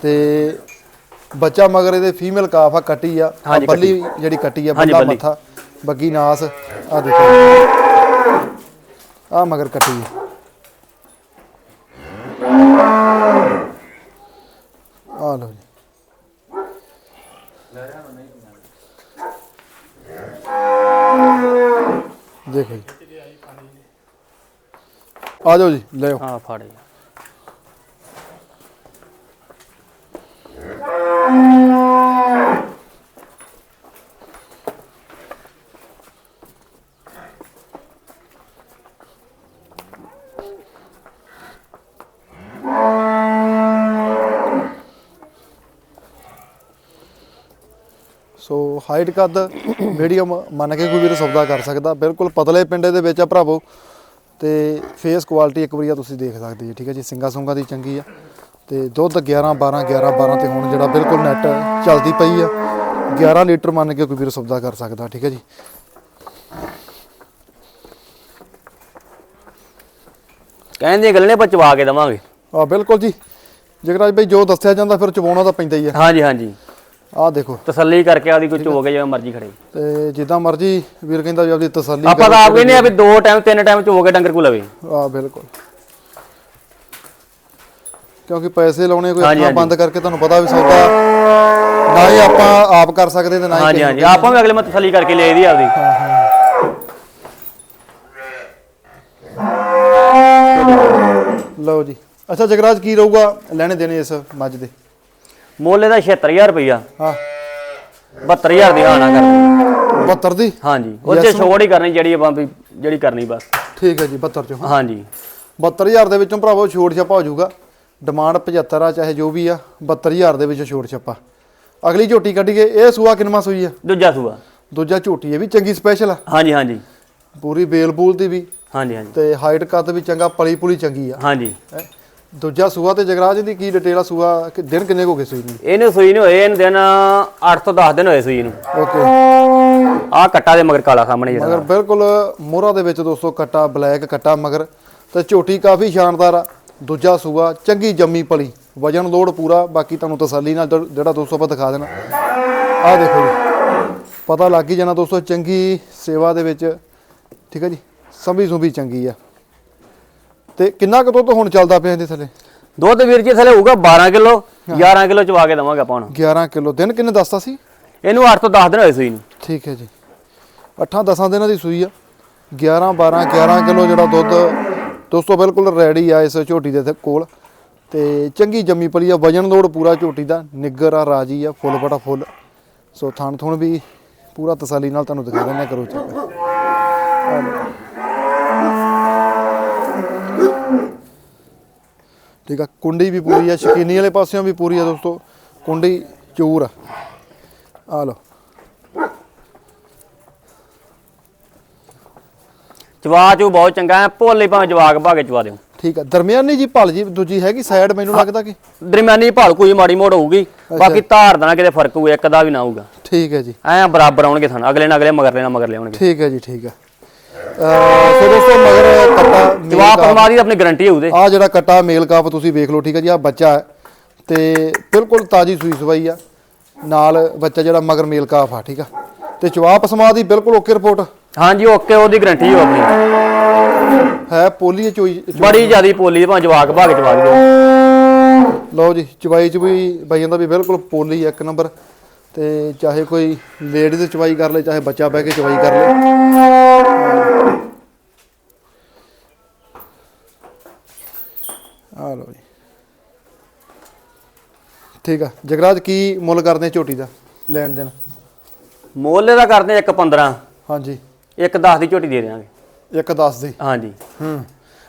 ਤੇ ਬੱਚਾ ਮਗਰ ਇਹਦੇ ਫੀਮੇਲ ਕਾਫ ਆ ਕੱਟੀ ਆ। ਬੱਲੀ ਜਿਹੜੀ ਕੱਟੀ ਆ ਬੱਲੀ। ਮੱਥਾ ਬੱਗੀ ਨਾਸ ਆ ਦੇਖੋ। ਆ ਮਗਰ ਕੱਟੀ ਆ। ਆ ਲਓ ਜੀ। ਦੇਖੋ ਜੀ ਆ ਜਾਓ ਜੀ ਲੈ ਆਓ। ਹਾਂ ਫੜ ਜੀ ਸੋ ਹਾਈਟ ਕੱਦ ਮੀਡੀਅਮ ਮੰਨ ਕੇ ਕੋਈ ਵੀਰ ਸੌਦਾ ਕਰ ਸਕਦਾ। ਬਿਲਕੁਲ ਪਤਲੇ ਪਿੰਡੇ ਦੇ ਵਿੱਚ ਆ ਭਰਾਵੋ। ਤੇ ਫੇਸ ਕੁਆਲਿਟੀ ਇੱਕ ਵਾਰੀ ਆ ਤੁਸੀਂ ਦੇਖ ਸਕਦੇ ਜੀ ਠੀਕ ਹੈ ਜੀ? ਸਿੰਗਾ ਸੁੰਗਾ ਦੀ ਚੰਗੀ ਆ। ਤੇ ਦੁੱਧ 11 12 11 12 ਤੇ ਹੁਣ ਜਿਹੜਾ ਬਿਲਕੁਲ ਨੈਟ ਚੱਲਦੀ ਪਈ ਆ। 11 ਲੀਟਰ ਮੰਨ ਕੇ ਕੋਈ ਵੀਰ ਸੌਦਾ ਕਰ ਸਕਦਾ ਠੀਕ ਹੈ ਜੀ? ਕਹਿੰਦੇ ਗੱਲ ਨੇ ਆਪਾਂ ਚਵਾ ਕੇ ਦਵਾਂਗੇ। ਆ ਬਿਲਕੁਲ ਜੀ। ਜਗਰਾਜ ਭਾਈ ਜੋ ਦੱਸਿਆ ਜਾਂਦਾ ਫਿਰ ਚਵਾਉਣਾ ਤਾਂ ਪੈਂਦਾ ਹੀ ਆ। ਹਾਂਜੀ ਹਾਂਜੀ। ਆ ਦੇਖੋ। ਤਸੱਲੀ ਕਰਕੇ ਆਪਦੀ ਕੋਈ ਚੋ ਕੇ ਜਿਵੇਂ ਮਰਜ਼ੀ ਖੜੇ। ਤੇ ਜਿੱਦਾਂ ਮਰਜ਼ੀ ਵੀਰ ਕਹਿੰਦਾ ਵੀ ਆਪਦੀ ਤਸੱਲੀ ਆਪਾਂ ਤਾਂ ਆਪ ਕਹਿੰਦੇ ਆ ਵੀ ਦੋ ਟਾਈਮ ਤਿੰਨ ਟਾਈਮ ਚੋ ਕੇ ਡੰਗਰ ਕੋ ਲਵੇ। ਆ ਬਿਲਕੁਲ। ਕਿਉਂਕਿ ਪੈਸੇ ਲਾਉਣੇ ਕੋਈ ਅੱਖਾਂ ਬੰਦ ਕਰਕੇ ਤੁਹਾਨੂੰ ਪਤਾ ਵੀ ਸੌਦਾ ਨਾ ਹੀ ਆਪਾਂ ਆਪ ਕਰ ਸਕਦੇ ਤੇ ਨਾ ਹੀ ਹਾਂਜੀ ਹਾਂਜੀ। ਆਪਾਂ ਵੀ ਅਗਲੇ ਮੈਂ ਤਸੱਲੀ ਕਰਕੇ ਲੈ ਦੀ ਆਪਦੀ। ਲਓ ਜੀ। ਅੱਛਾ ਜਗਰਾਜ ਕੀ ਰਹੂਗਾ ਲੈਣੇ ਦੇਣੇ ਇਸ ਮੱਝ ਦੇ? ਮੁੱਲ ਇਹਦਾ 76000 ਰੁਪਈਆ। ਹਾਂ। 72000 ਦੀ ਹਾਨਾ ਕਰ 72 ਦੀ? ਹਾਂਜੀ ਉਹ ਚ ਛੋੜ ਹੀ ਕਰਨੀ ਜਿਹੜੀ ਆਪਾਂ ਵੀ ਜਿਹੜੀ ਕਰਨੀ ਬਸ। ਠੀਕ ਹੈ ਜੀ 72 ਚੋਂ। ਹਾਂਜੀ। 72000 ਦੇ ਵਿੱਚੋਂ ਭਰਾਵੋ ਛੋੜ ਛੱਪਾ ਹੋ ਜਾਊਗਾ। ਡਿਮਾਂਡ 75 ਆ ਚਾਹੇ ਜੋ ਵੀ ਆ 72000 ਦੇ ਵਿੱਚ ਛੋੜ ਛੱਪਾ। ਅਗਲੀ ਝੋਟੀ ਕੱਢੀਏ ਇਹ ਸੂਆ ਕਿੰਨਵਾਂ ਸੂਈ ਆ? ਦੂਜਾ ਸੂਆ। ਦੂਜਾ ਝੋਟੀ ਇਹ ਵੀ ਚੰਗੀ ਸਪੈਸ਼ਲ ਆ। ਹਾਂਜੀ ਹਾਂਜੀ। ਪੂਰੀ ਬੇਲ ਬੂਲ ਦੀ ਵੀ। ਹਾਂਜੀ ਹਾਂਜੀ। ਤੇ ਹਾਈਟ ਕੱਦ ਵੀ ਚੰਗਾ ਪਲੀ ਪੁਲੀ ਚੰਗੀ ਆ। ਹਾਂਜੀ। ਦੂਜਾ ਸੂਆ ਤੇ ਜਗਰਾਜ ਦੀ ਕੀ ਡਿਟੇਲ ਆ ਸੂਆ? ਕਿ ਦਿਨ ਕਿੰਨੇ ਕੁ ਹੋ ਗਏ ਸੂਈ ਨੂੰ? ਇਹਨੂੰ ਸੂਈ ਨੂੰ ਹੋਏ ਇਹਨੂੰ ਦਿਨ 8 ਤੋਂ 10 ਦਿਨ ਹੋਏ ਸੂਈ ਨੂੰ। ਓਕੇ। ਆਹ ਕੱਟਾ ਦੇ ਮਗਰ ਕਾਲਾ ਸਾਹਮਣੇ ਜਿਹੜਾ। ਮਗਰ ਬਿਲਕੁਲ ਮੋਹਰਾ ਦੇ ਵਿੱਚ ਦੋਸਤੋ ਕੱਟਾ ਬਲੈਕ ਕੱਟਾ ਮਗਰ। ਤੇ ਝੋਟੀ ਕਾਫੀ ਸ਼ਾਨਦਾਰ ਆ। ਦੂਜਾ ਸੂਆ ਚੰਗੀ ਜੰਮੀ ਪਲੀ। ਵਜਨ ਲੋਡ ਪੂਰਾ। ਬਾਕੀ ਤੁਹਾਨੂੰ ਤਸੱਲੀ ਨਾਲ ਜਿਹੜਾ ਦੋਸਤੋ ਆਪਾਂ ਦਿਖਾ ਦੇਣਾ। ਆਹ ਦੇਖੋ ਜੀ। ਪਤਾ ਲੱਗ ਹੀ ਜਾਣਾ ਦੋਸਤੋ ਚੰਗੀ ਸੇਵਾ ਦੇ ਵਿੱਚ। ਠੀਕ ਹੈ ਜੀ। ਸੰਭੀ ਸੁਭੀ ਚੰਗੀ ਆ। ਤੇ ਕਿੰਨਾ ਕੁ ਦੁੱਧ ਹੁਣ ਚੱਲਦਾ ਪਿਆ ਇਹਦੇ ਥੱਲੇ? ਦੁੱਧ ਵੀਰ ਜੀ ਥਲੇ ਹੋਊਗਾ 12 ਕਿਲੋ 11 ਕਿਲੋ ਚਵਾ ਕੇ ਦਵਾਂਗੇ ਆਪਾਂ ਹੁਣ। 11 ਕਿਲੋ। ਦਿਨ ਕਿੰਨੇ ਦੱਸਤਾ ਸੀ? ਇਹਨੂੰ 8 ਤੋਂ 10 ਦਿਨ ਹੋਏ ਸੂਈ ਨੂੰ। ਠੀਕ ਹੈ ਜੀ। 8-10 ਦਿਨਾਂ ਦੀ ਸੂਈ ਆ। 11 12 11 ਕਿਲੋ ਜਿਹੜਾ ਦੁੱਧ ਦੋਸਤੋ ਬਿਲਕੁਲ ਰੈਡੀ ਆ ਇਸ ਝੋਟੀ ਦੇ ਕੋਲ। ਤੇ ਚੰਗੀ ਜੰਮੀ ਪਲੀ ਆ। ਵਜਨ ਲੋਡ ਪੂਰਾ ਝੋਟੀ ਦਾ। ਨਿੱਗਰ ਆ ਰਾਜੀ ਆ ਫੁੱਲ ਬੜਾ ਫੁੱਲ। ਸੋ ਥਣ ਥੁਣ ਵੀ ਪੂਰਾ ਤਸੱਲੀ ਨਾਲ ਤੁਹਾਨੂੰ ਦਿਖਾ ਦਿੰਦੇ ਕਰੋ ਚੈੱਕ ਠੀਕ ਆ? ਕੁੰਡੀ ਵੀ ਪੂਰੀ ਆ ਸ਼ਕੀਨੀ ਵਾਲੇ ਪਾਸਿਓਂ ਵੀ ਪੂਰੀ ਆ ਦੋਸਤੋ। ਕੁੰਡੀ ਚੂਰ ਆ। ਆ ਲਓ। ਚਵਾ ਚੂ ਬਹੁਤ ਚੰਗਾ ਹੈ ਭੋਲੇ ਭਾਵੇਂ ਜਵਾਕ ਭਾਗੇ ਚਵਾ ਦਿਓ। ਠੀਕ ਆ। ਦਰਮਿਆਨੀ ਜੀ ਭਲ ਜੀ ਦੂਜੀ ਹੈਗੀ ਸਾਈਡ ਮੈਨੂੰ ਲੱਗਦਾ ਕਿ? ਦਰਮਿਆਨੀ ਭਾਲ ਕੋਈ ਮਾੜੀ ਮੋੜ ਹੋਊਗੀ ਬਾਕੀ ਧਾਰ ਦਾ ਨਾ ਕਿਤੇ ਫ਼ਰਕ ਹੋਊ ਇੱਕ ਦਾ ਵੀ ਨਾ ਹੋਊਗਾ। ਠੀਕ ਹੈ ਜੀ। ਐ ਬਰਾਬਰ ਆਉਣਗੇ ਥਣ ਅਗਲੇ ਨਾਲ ਅਗਲੇ ਮਗਰ ਲੈਣਾ ਮਗਰ ਲਿਆਉਣਗੇ ਠੀਕ ਹੈ ਜੀ ਠੀਕ ਹੈ ਸੋ ਦੋਸਤੋ ਮਗਰ ਕੱਟਾ ਜਵਾਬ ਦੀ ਆਪਣੀ ਗਾਰੰਟੀ ਹੋਊ ਤੇ ਆ ਜਿਹੜਾ ਕੱਟਾ ਮੇਲ ਕਾਪ ਤੁਸੀਂ ਵੇਖ ਲਓ ਠੀਕ ਹੈ ਜੀ ਆ ਬੱਚਾ ਹੈ। ਤੇ ਬਿਲਕੁਲ ਤਾਜੀ ਸੂਈ ਸਵਾਈ ਆ। ਨਾਲ ਬੱਚਾ ਜਿਹੜਾ ਮਗਰ ਮੇਲ ਕਾਫ ਆ ਠੀਕ ਆ। ਤੇ ਚਵਾਪ ਸਮਾ ਦੀ ਬਿਲਕੁਲ ਓਕੇ ਰਿਪੋਰਟ। ਹਾਂਜੀ ਓਕੇ ਉਹਦੀ ਗਰੰਟੀ ਹੋ ਆਪਣੀ। ਹੈ ਪੋਲੀ ਚੋਈ ਬੜੀ ਜ਼ਿਆਦੀ ਪੋਲੀ ਭਾਂ ਜਵਾਕ ਭਾਗ ਜਵਾਕ ਲਓ ਜੀ ਚਵਾਈ ਚ ਵੀ ਬਾਈਆਂ ਦਾ ਵੀ ਬਿਲਕੁਲ ਪੋਲੀ ਇੱਕ ਨੰਬਰ। ਤੇ ਚਾਹੇ ਕੋਈ ਲੇਡੀਜ਼ ਚਵਾਈ ਕਰ ਲੇ ਚਾਹੇ ਬੱਚਾ ਬਹਿ ਕੇ ਚਵਾਈ ਕਰ ਲੇ। ਆ ਲਓ ਜੀ। ਠੀਕ ਆ। ਜਗਰਾਜ ਕੀ ਮੁੱਲ ਕਰਦੇ ਝੋਟੀ ਦਾ ਲੈਣ ਦੇਣ? ਮੁੱਲ ਦਾ ਕਰਦੇ ਇੱਕ 15 ਹਾਂਜੀ। ਇੱਕ 10 ਦੀ ਝੋਟੀ ਦੇ ਦੇਵਾਂਗੇ ਇੱਕ 10 ਦੀ? ਹਾਂਜੀ। ਹੂੰ।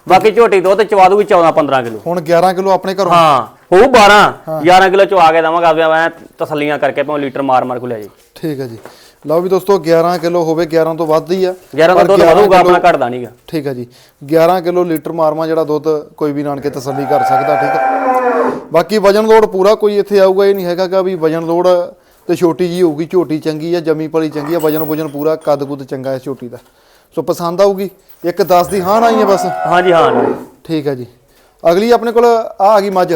ਬਾਕੀ ਝੋਟੀ ਦੁੱਧ ਚਵਾ ਦੂਗੀ 14 15 ਕਿਲੋ। ਹੁਣ 11 ਕਿਲੋ ਆਪਣੇ ਘਰੋਂ? ਹਾਂ। ਹੋਊ 12 11 ਕਿਲੋ ਚਵਾ ਕੇ ਦਵਾਂਗਾ ਵੀ ਮੈਂ ਤਸੱਲੀਆਂ ਕਰਕੇ ਭਾਵੇਂ ਲੀਟਰ ਮਾਰ ਮਾਰ ਕੋ ਲੈ ਜੀ ਠੀਕ ਹੈ ਜੀ। ਲਓ ਵੀ ਦੋਸਤੋ 11 ਕਿਲੋ ਹੋਵੇ 11 ਤੋਂ ਵੱਧ ਹੀ ਆ 11 ਦਾ ਪਰ ਦੁੱਧ 11 ਵਧੂਗਾ ਆਪਣਾ ਘਟਦਾ ਨਹੀਂਗਾ ਠੀਕ ਹੈ ਜੀ। 11 ਕਿਲੋ ਲੀਟਰ ਮਾਰਮਾ ਜਿਹੜਾ ਦੁੱਧ ਕੋਈ ਵੀ ਨਾਨ ਕੇ ਤਸੱਲੀ ਕਰ ਸਕਦਾ ਠੀਕ ਹੈ। ਬਾਕੀ ਵਜਨ ਲੋਡ ਪੂਰਾ ਕੋਈ ਇੱਥੇ ਆਊਗਾ ਇਹ ਨਹੀਂ ਹੈਗਾ ਕਿ ਵੀ ਵਜਨ ਲੋਡ ਤੇ ਛੋਟੀ ਜੀ ਹੋਊਗੀ ਝੋਟੀ ਚੰਗੀ ਆ ਜਮੀ ਪਲੀ ਚੰਗੀ ਆ ਵਜਨ ਵਜਨ ਪੂਰਾ ਕੱਦ ਕੁੱਦ ਚੰਗਾ ਹੈ ਝੋਟੀ ਦਾ। ਸੋ ਪਸੰਦ ਆਊਗੀ ਇੱਕ 10 ਦੀ ਹਾਂ ਆਈ ਹੈ ਬਸ। ਹਾਂਜੀ ਹਾਂ। ਠੀਕ ਹੈ ਜੀ। ਅਗਲੀ ਆਪਣੇ ਕੋਲ ਆ ਆ ਗਈ ਮੱਝ।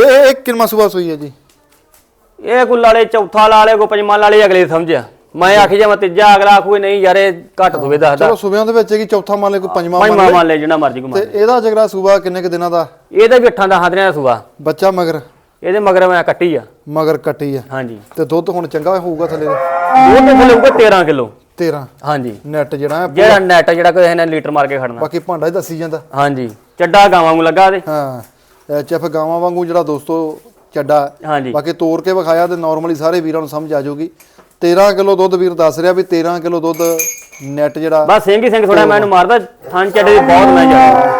ਇਹ ਇਹ ਕਿੰਨਾ ਸੂਆ ਸੂਈ ਹੈ ਜੀ? ਇਹ ਕੋਈ ਲਾਲੇ ਚੌਥਾ ਲਾਲੇ ਕੋ ਪੰਜਵਾਂ ਲਾਲੇ ਅਗਲੇ ਸਮਝਿਆ। ਮੈਂ ਆਖੀ ਜਾ ਮੈਂ ਤੀਜਾ ਅਗਲਾ ਆਖੂਏ ਨਹੀਂ ਯਾਰ ਇਹ ਘੱਟ ਹੋਵੇ ਦੱਸਦਾ ਚਲੋ ਸੂਬਿਆਂ ਦੇ ਵਿੱਚ ਹੈ ਕਿ ਚੌਥਾ ਮੰਨ ਲੈ ਕੋਈ ਪੰਜਵਾਂ ਮੰਨ ਪੰਜਵਾਂ ਮੰਨ ਲੈ ਜਿਹੜਾ ਮਰਜ਼ੀ ਕੋ ਤੇ ਮੰਨ ਇਹਦਾ ਜਗਰਾ ਸੂਬਾ ਕਿੰਨੇ ਕੁ ਦਿਨਾਂ ਦਾ? ਇਹਦਾ ਵੀ ਅੱਠਾਂ ਦਾ ਹਾਦਰਿਆਂ ਦਾ ਸੁਗਾ ਬੱਚਾ ਮਗਰ? ਇਹਦੇ ਮਗਰ ਮੈਂ ਕੱਟੀ ਆ। ਮਗਰ ਕੱਟੀ ਆ। ਹਾਂਜੀ। ਤੇ ਦੁੱਧ ਹੁਣ ਚੰਗਾ ਹੋਊਗਾ ਥੱਲੇ? ਦੁੱਧ ਥੱਲੇ ਹੋਊਗਾ 13 ਕਿਲੋ। 13 ਹਾਂਜੀ। ਨੈਟ ਜਿਹੜਾ ਜਿਹੜਾ ਨੈਟ ਜਿਹੜਾ ਕੋਈ ਇਹਨੇ ਲੀਟਰ ਮਾਰ ਕੇ ਖੜਨਾ। ਬਾਕੀ ਭਾਂਡਾ ਹੀ ਦੱਸੀ ਜਾਂਦਾ। ਹਾਂਜੀ। ਚੱਡਾ ਗਾਵਾਂ ਨੂੰ ਲੱਗਾ ਤੇ ਹਾਂ। ਚੈਫ ਗਾਵਾਂ ਵਾਂਗੂ ਜਿਹੜਾ ਦੋਸਤੋ ਚੱਡਾ। ਹਾਂਜੀ। ਬਾਕੀ ਤੋੜ ਕੇ ਵਿਖਾਇਆ ਤੇ ਨਾਰਮਲੀ ਸਾਰੇ ਵੀਰਾਂ ਨੂੰ ਸਮਝ ਆ ਜਾਊਗੀ। 13 ਕਿਲੋ ਦੁੱਧ ਵੀਰ ਦੱਸ ਰਿਹਾ ਵੀ 13 ਕਿਲੋ ਦੁੱਧ ਨੈਟ ਜਿਹੜਾ ਬਸ ਸਿੰਘ ਹੀ ਸਿੰਘ ਥੋੜਾ ਮੈਨੂੰ ਮਾਰਦਾ ਥਣ ਚੱਡੇ ਦੀ ਬਹੁਤ ਮੈਂ ਜਾਂਦਾ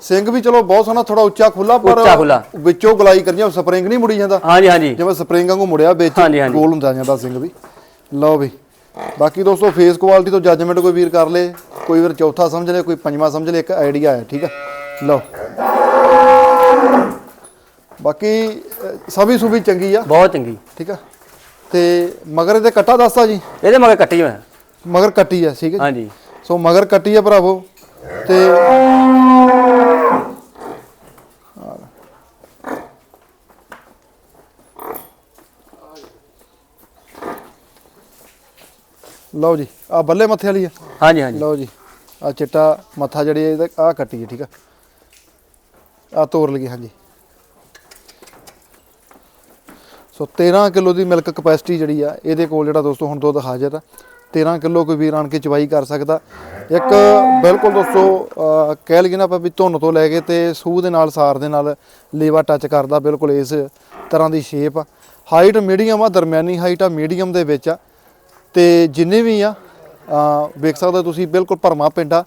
ਸਿੰਘ ਵੀ ਚਲੋ ਬਹੁਤ ਸੋਹਣਾ ਥੋੜਾ ਉੱਚਾ ਖੁੱਲਾ ਪਰ। ਵਿੱਚੋਂ ਗਲਾਈ ਕਰੀਆਂ ਸਪਰਿੰਗ ਨਹੀਂ ਮੁੜੀ ਜਾਂਦਾ। ਹਾਂਜੀ ਹਾਂਜੀ। ਜਿਵੇਂ ਸਪਰਿੰਗ ਵਾਂਗੂ ਮੁੜਿਆ ਵਿੱਚ। ਗੋਲ ਹੁੰਦਾ ਜਾਂਦਾ ਸਿੰਘ ਵੀ। ਲਓ ਵੀ। ਬਾਕੀ ਦੋਸਤੋ ਫੇਸ ਕੁਆਲਿਟੀ ਤੋਂ ਜੱਜਮੈਂਟ ਕੋਈ ਵੀਰ ਕਰ ਲੇ ਕੋਈ ਵੀਰ ਚੌਥਾ ਸਮਝ ਲੇ ਕੋਈ ਪੰਜਵਾਂ ਸਮਝ ਲੇ ਇੱਕ ਆਈਡੀਆ ਹੈ ਠੀਕ ਹੈ। ਲਓ। ਬਾਕੀ ਸਭੀ ਸੁਭੀ ਚੰਗੀ ਆ। ਬਹੁਤ ਚੰਗੀ। ਠੀਕ ਆ? ਤੇ ਮਗਰ ਇਹਦੇ ਕੱਟਾ ਦੱਸਤਾ ਜੀ? ਇਹਦੇ ਮਗਰ ਕੱਟੀ ਹੋਇਆ ਮਗਰ ਕੱਟੀ ਆ ਠੀਕ ਹੈ। ਹਾਂਜੀ। ਸੋ ਮਗਰ ਕੱਟੀ ਆ ਭਰਾਵੋ। ਤੇ ਲਓ ਜੀ ਆ ਬੱਲੇ ਮੱਥੇ ਵਾਲੀ ਆ। ਹਾਂਜੀ ਹਾਂਜੀ। ਲਓ ਜੀ ਆ ਚਿੱਟਾ ਮੱਥਾ ਜਿਹੜੀ ਆ ਕੱਟੀ ਹੈ ਠੀਕ ਆ? ਆ ਤੋਰ ਲਈਏ, ਹਾਂਜੀ। ਸੋ 13 ਕਿਲੋ ਦੀ ਮਿਲਕ ਕਪੈਸਿਟੀ ਜਿਹੜੀ ਆ, ਇਹਦੇ ਕੋਲ ਜਿਹੜਾ ਦੋਸਤੋ ਹੁਣ ਦੁੱਧ ਹਾਜ਼ਰ ਆ 13 ਕਿਲੋ ਕੋਈ ਵੀਰ ਆਣ ਕੇ ਚਵਾਈ ਕਰ ਸਕਦਾ। ਇੱਕ ਬਿਲਕੁਲ ਦੋਸਤੋ ਕਹਿ ਲਈਏ ਨਾ ਆਪਾਂ ਵੀ ਧੁੰਨ ਤੋਂ ਲੈ ਕੇ ਤੇ ਸੂਹ ਦੇ ਨਾਲ, ਸਾਰ ਦੇ ਨਾਲ ਲੇਵਾ ਟੱਚ ਕਰਦਾ ਬਿਲਕੁਲ ਇਸ ਤਰ੍ਹਾਂ ਦੀ ਸ਼ੇਪ ਆ। ਹਾਈਟ ਮੀਡੀਅਮ ਆ, ਦਰਮਿਆਨੀ ਹਾਈਟ ਆ ਮੀਡੀਅਮ ਦੇ ਵਿੱਚ ਆ। ਤੇ ਜਿੰਨੇ ਵੀ ਆ ਵੇਖ ਸਕਦੇ ਹੋ ਤੁਸੀਂ, ਬਿਲਕੁਲ ਭਰਮਾ ਪਿੰਡਾ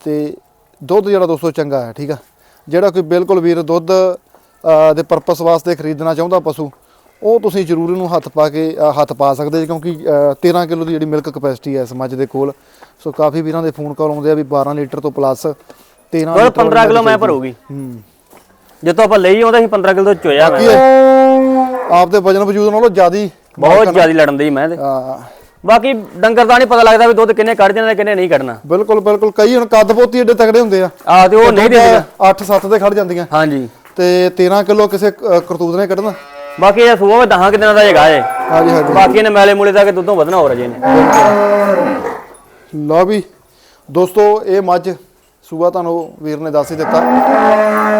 ਤੇ ਦੁੱਧ ਜਿਹੜਾ ਦੋਸਤੋ ਚੰਗਾ ਹੈ ਠੀਕ ਆ। ਜਿਹੜਾ ਕੋਈ ਬਿਲਕੁਲ ਵੀਰ ਦੁੱਧ ਦੇ ਪਰਪਸ ਵਾਸਤੇ ਖਰੀਦਣਾ ਚਾਹੁੰਦਾ ਪਸ਼ੂ ਉਹ ਤੁਸੀਂ ਜ਼ਰੂਰ ਇਹਨੂੰ ਹੱਥ ਪਾ ਕੇ ਹੱਥ ਪਾ ਸਕਦੇ ਜੀ ਕਿਉਂਕਿ ਅਹ, 13 ਕਿਲੋ ਦੀ ਜਿਹੜੀ ਮਿਲਕ ਕਪੈਸਿਟੀ ਹੈ ਇਸ ਮੱਝ ਦੇ ਕੋਲ। ਸੋ ਕਾਫੀ ਵੀਰਾਂ ਦੇ ਫੋਨ ਕਾਲ ਆਉਂਦੇ ਆ ਵੀ 12 ਲੀਟਰ ਤੋਂ ਪਲੱਸ 13 ਉਹ ਲੀਟਰ 15 ਕਿਲੋ ਮੈਂ ਭਰੂਗੀ। ਹੂੰ। ਜਦੋਂ ਆਪਾਂ ਲਈ ਆਉਂਦਾ ਸੀ 15 ਕਿਲੋ ਤੋਂ ਚੋਇਆ ਮੈਂ। ਹੈ ਆਪਦੇ ਵਜਨ ਵਜੂਦ ਨਾਲੋਂ ਜ਼ਿਆਦੀ ਬਹੁਤ ਜ਼ਿਆਦੀ ਲੜਨ ਦੀ ਮੈਂ ਤੇ। ਆ ਬਾਕੀ ਡੰਗਰ ਦਾ ਨਹੀਂ ਪਤਾ ਲੱਗਦਾ ਵੀ ਦੁੱਧ ਕਿੰਨੇ ਕੱਢ ਤੇ ਕਿੰਨੇ ਨਹੀਂ ਕੱਢਣਾ। ਬਿਲਕੁਲ ਬਿਲਕੁਲ। ਕਈ ਹੁਣ ਕੱਦ ਪੋਤੀ ਏਡੇ ਤਗੜੇ ਹੁੰਦੇ ਆ। ਆ ਤੇ ਉਹ ਨਹੀਂ ਦਿੰਦੀਆਂ 8-7 ਦੇ ਖੜ ਜਾਂਦੀਆਂ। ਹਾਂਜੀ। ਤੇ 13 ਕਿਲੋ ਕਿਸੇ ਕਰਤੂਤ ਨੇ ਕੱਢਣਾ। ਬਾਕੀ ਇਹ ਸੂਆ ਦਹਾਂ ਕਿ ਦਿਨਾਂ ਦਾ ਹੈਗਾ ਏ ਹਾਂਜੀ ਹਾਂਜੀ। ਬਾਕੀ ਇਹਨੇ ਮੈਲੇ ਮੂਲੇ ਦਾ ਕਿ ਦੁੱਧੋਂ ਵਧਣਾ ਹੋ ਰਜੇ ਨੇ ਲਓ ਵੀ ਦੋਸਤੋ ਇਹ ਮੱਝ ਸੂਆ ਤੁਹਾਨੂੰ ਵੀਰ ਨੇ ਦੱਸ ਹੀ ਦਿੱਤਾ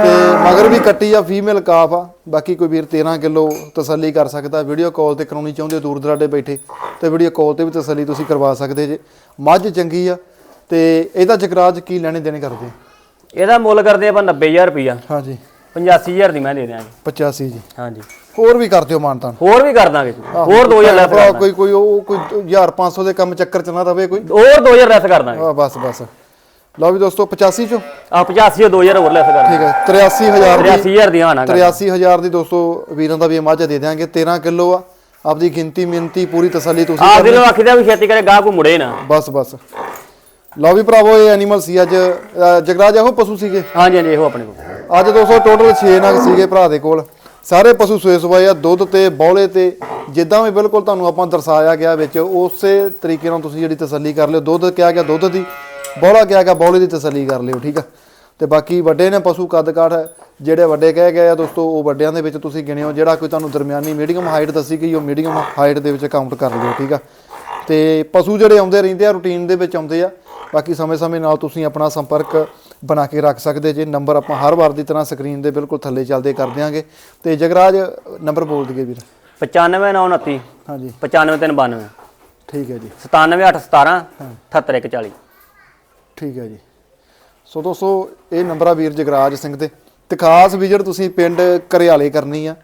ਤੇ ਮਗਰ ਵੀ ਕੱਟੀ ਆ ਫੀਮੇਲ ਕਾਫ ਆ ਬਾਕੀ ਕੋਈ ਵੀਰ 13 ਕਿਲੋ ਤਸੱਲੀ ਕਰ ਸਕਦਾ। ਵੀਡੀਓ ਕਾਲ ਤੇ ਕਰਾਉਣੀ ਚਾਹੁੰਦੇ ਹੋ ਦੂਰ ਦਰਾਡੇ ਬੈਠੇ ਤੇ ਵੀਡੀਓ ਕਾਲ ਤੇ ਵੀ ਤਸੱਲੀ ਤੁਸੀਂ ਕਰਵਾ ਸਕਦੇ ਜੇ। ਮੱਝ ਚੰਗੀ ਆ ਤੇ ਇਹਦਾ ਜਗਰਾਜ ਕੀ ਲੈਣੇ ਦੇਣੇ ਕਰਦੇ? ਇਹਦਾ ਮੁੱਲ ਕਰਦੇ ਆਪਾਂ 90000 ਰੁਪਇਆ ਹਾਂਜੀ। 85000 ਦੀ ਮੈਂ ਦੇ ਦਿਆਂਗੇ। 85 ਜੀ। ਹਾਂਜੀ। ਹੋਰ ਵੀ ਕਰ ਦਿਓ ਮਾਨਤਾਨ। ਹੋਰ ਵੀ ਕਰ ਦਾਂਗੇ। ਹੋਰ 2000 ਲੈਸ ਕਰ ਕੋਈ ਕੋਈ ਉਹ ਕੋਈ 1500 ਦੇ ਕੰਮ ਚੱਕਰ ਚ ਨਾ ਰਵੇ ਕੋਈ। ਹੋਰ 2000 ਲੈਸ ਕਰ ਦਾਂਗੇ। ਆ ਬਸ ਬਸ। ਲਓ ਵੀ ਦੋਸਤੋ 85 ਚੋਂ। ਆ 85 2000 ਹੋਰ ਲੈਸ ਕਰ ਠੀਕ ਹੈ 83000 ਦੀ 83000 ਦੀ ਕਰ 83000 ਦੀ ਦੋਸਤੋ ਵੀਰਾਂ ਦਾ ਵੀ ਇਹ ਮੱਝ ਦੇ ਦਿਆਂਗੇ। 13 ਕਿਲੋ ਆ। ਆਪਦੀ ਗਿਣਤੀ ਮਿੰਤੀ ਪੂਰੀ ਤਸੱਲੀ ਤੁਸੀਂ ਆਪ ਦਿਲੋਂ ਆਖੀਦਾ ਵੀ ਛੇਤੀ ਕਰੇ ਗਾਹ ਕੋ ਮੁੜੇ ਨਾ। ਬਸ ਬਸ। ਲਓ ਵੀ ਭਰਾਵੋ ਇਹ ਐਨੀਮਲ ਸੀ ਅੱਜ। ਜਗਰਾਜ ਇਹੋ ਪਸ਼ੂ ਸੀਗੇ? ਹਾਂਜੀ ਹਾਂਜੀ ਇਹੋ ਆਪਣੇ ਕੋਲ। ਅੱਜ ਦੋਸਤੋ ਟੋਟਲ 6 ਨਗ ਸੀਗੇ ਭਰਾ ਦੇ ਕੋਲ। ਸਾਰੇ ਪਸ਼ੂ ਸੂਏ ਸਵਾਏ ਆ ਦੁੱਧ ਤੇ ਬੌਲੇ ਤੇ। ਜਿੱਦਾਂ ਵੀ ਬਿਲਕੁਲ ਤੁਹਾਨੂੰ ਆਪਾਂ ਦਰਸਾਇਆ ਗਿਆ ਵਿੱਚ ਉਸੇ ਤਰੀਕੇ ਨਾਲ ਤੁਸੀਂ ਜਿਹੜੀ ਤਸੱਲੀ ਕਰ ਲਿਓ। ਦੁੱਧ ਕਿਹਾ ਗਿਆ ਦੁੱਧ ਦੀ। ਬੌਲਾ ਕਿਹਾ ਗਿਆ ਬੌਲੇ ਦੀ ਤਸੱਲੀ ਕਰ ਲਿਓ ਠੀਕ ਆ? ਤੇ ਬਾਕੀ ਵੱਡੇ ਨੇ ਪਸ਼ੂ ਕੱਦ ਕਾਠ ਜਿਹੜੇ ਵੱਡੇ ਕਹਿ ਗਏ ਆ ਦੋਸਤੋ ਉਹ ਵੱਡਿਆਂ ਦੇ ਵਿੱਚ ਤੁਸੀਂ ਗਿਣਿਓ ਜਿਹੜਾ ਕੋਈ ਤੁਹਾਨੂੰ ਦਰਮਿਆਨੀ ਮੀਡੀਅਮ ਹਾਈਟ ਦੱਸੀ ਗਈ ਉਹ ਮੀਡੀਅਮ ਹਾਈਟ ਦੇ ਵਿੱਚ ਕਾਊਂਟ ਕਰ ਲਿਓ ਠੀਕ ਆ? ਤੇ ਪਸ਼ੂ ਜਿਹੜੇ ਆਉਂਦੇ ਰਹਿੰਦੇ ਆ ਰੂਟੀਨ ਦੇ ਵਿੱਚ ਆਉਂਦੇ ਆ ਬਾਕੀ ਸਮੇਂ-ਸਮੇਂ ਨਾਲ ਤੁਸੀਂ ਆਪਣਾ ਸੰਪਰਕ ਬਣਾ ਕੇ ਰੱਖ ਸਕਦੇ ਜੇ ਨੰਬਰ ਆਪਾਂ ਹਰ ਵਾਰ ਦੀ ਤਰ੍ਹਾਂ ਸਕਰੀਨ ਦੇ ਬਿਲਕੁਲ ਥੱਲੇ ਚੱਲਦੇ ਕਰ ਦਿਆਂਗੇ। ਤੇ ਜਗਰਾਜ ਨੰਬਰ ਬੋਲ ਦਈਏ ਵੀਰ। 95929 ਹਾਂਜੀ। 95392 ਠੀਕ ਹੈ ਜੀ। 97817 78140 ਠੀਕ ਹੈ ਜੀ। ਸੋ ਦੋਸਤੋ, ਇਹ ਨੰਬਰ ਆ ਵੀਰ ਜਗਰਾਜ ਸਿੰਘ ਦੇ ਤੇ ਖਾਸ ਵਿਜ਼ਿਟ ਤੁਸੀਂ ਪਿੰਡ ਘਰਿਆਲੇ ਕਰਨੀ ਆ।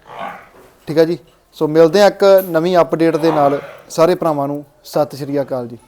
ਠੀਕ ਹੈ ਜੀ। ਸੋ ਮਿਲਦੇ ਆ ਇੱਕ ਨਵੀਂ ਅਪਡੇਟ ਦੇ ਨਾਲ। ਸਾਰੇ ਭਰਾਵਾਂ ਨੂੰ ਸਤਿ ਸ਼੍ਰੀ ਅਕਾਲ ਜੀ।